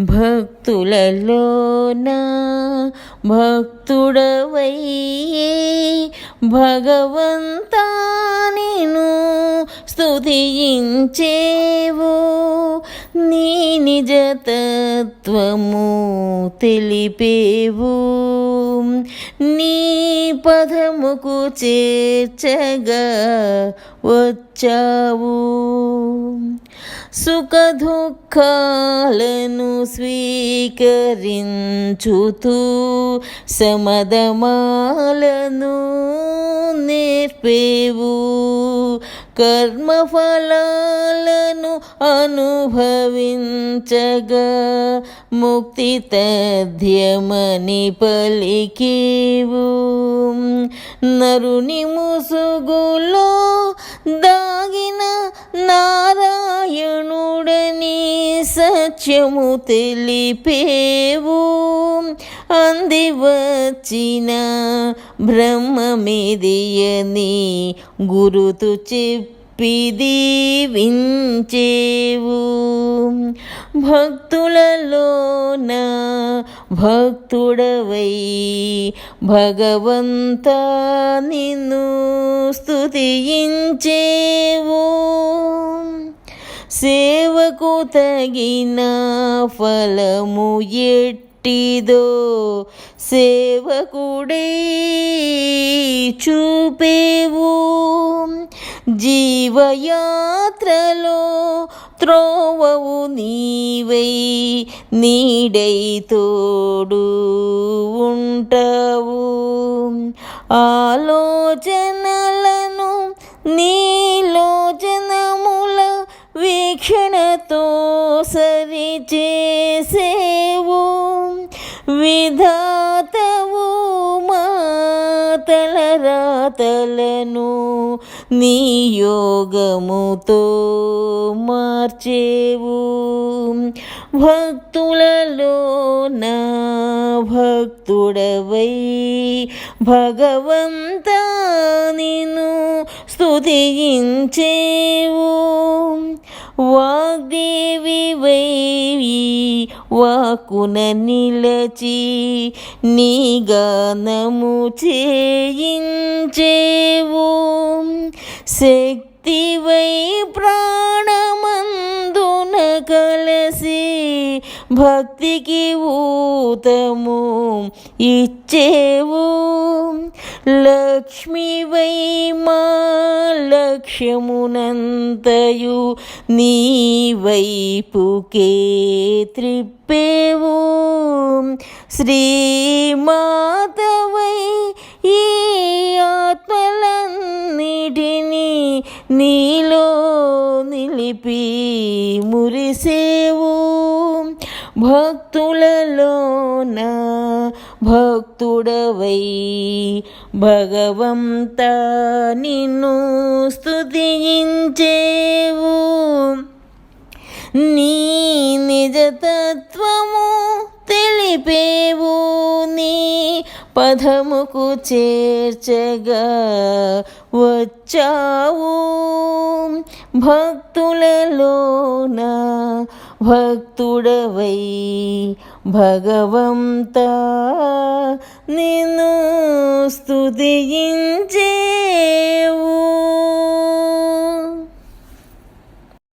భక్తులలోన భక్తుడవయ్యే భగవంతా నేను స్తుతించేవు. నీ నిజతత్వము తెలిపేవు. నీ పదముకు చేర్చగా వచ్చావు. సుఖ దుఃఖాలను స్వీకరించుతూ సమదమాలను నేర్పేవు. కర్మఫలాలను అనుభవించగా ముక్తి తథ్యమని పలికేవు. నరుని ముసుగులో దాగి నీ సత్యము తెలిపేవు. అంది వచ్చిన బ్రహ్మమిదియని గురుతు చెప్పి దీవించేవు భక్తులలోన భక్తుడవై భగవంత నిన్ను స్తుతించేవు. నాకు తగిన ఫలము ఎట్టిదో సేవకుడే చూపేవు. జీవయాత్రలో త్రోవవు నీవై నీడై తోడు ఉంటావు. ఆలోచనలను నీలోచన వీక్షణతో సరిచేసేవు విధాతవు రాతల రాతలను నీ యోగముతో మార్చేవు. భక్తులలో నా భక్తుడవై భగవంత నిన్ను స్తుతించేవు. వాగ్దేవి కున నిలచి నీ గానము చేయించేవు. శక్తివై ప్రాణమందున కలసి భక్తికి ఊతము ఇచ్చేవు. లక్ష్మి వై మా లక్ష్యమునంతయు నీ వైపుకే త్రిప్పేవు. శ్రీమాతవై ఈ ఆత్మలన్నిటినీ నీలో నిలిపి మురిసేవు. భక్తులలోన భక్తుడవై. భగవంత నిన్ను స్థుతించేవు నీ నిజతత్వము తెలిపేవు. నీ పదముకు చేర్చగా వచ్చావు. భక్తులలోన భక్తుడవై భగవంత నిన్ను స్తుతించేవు.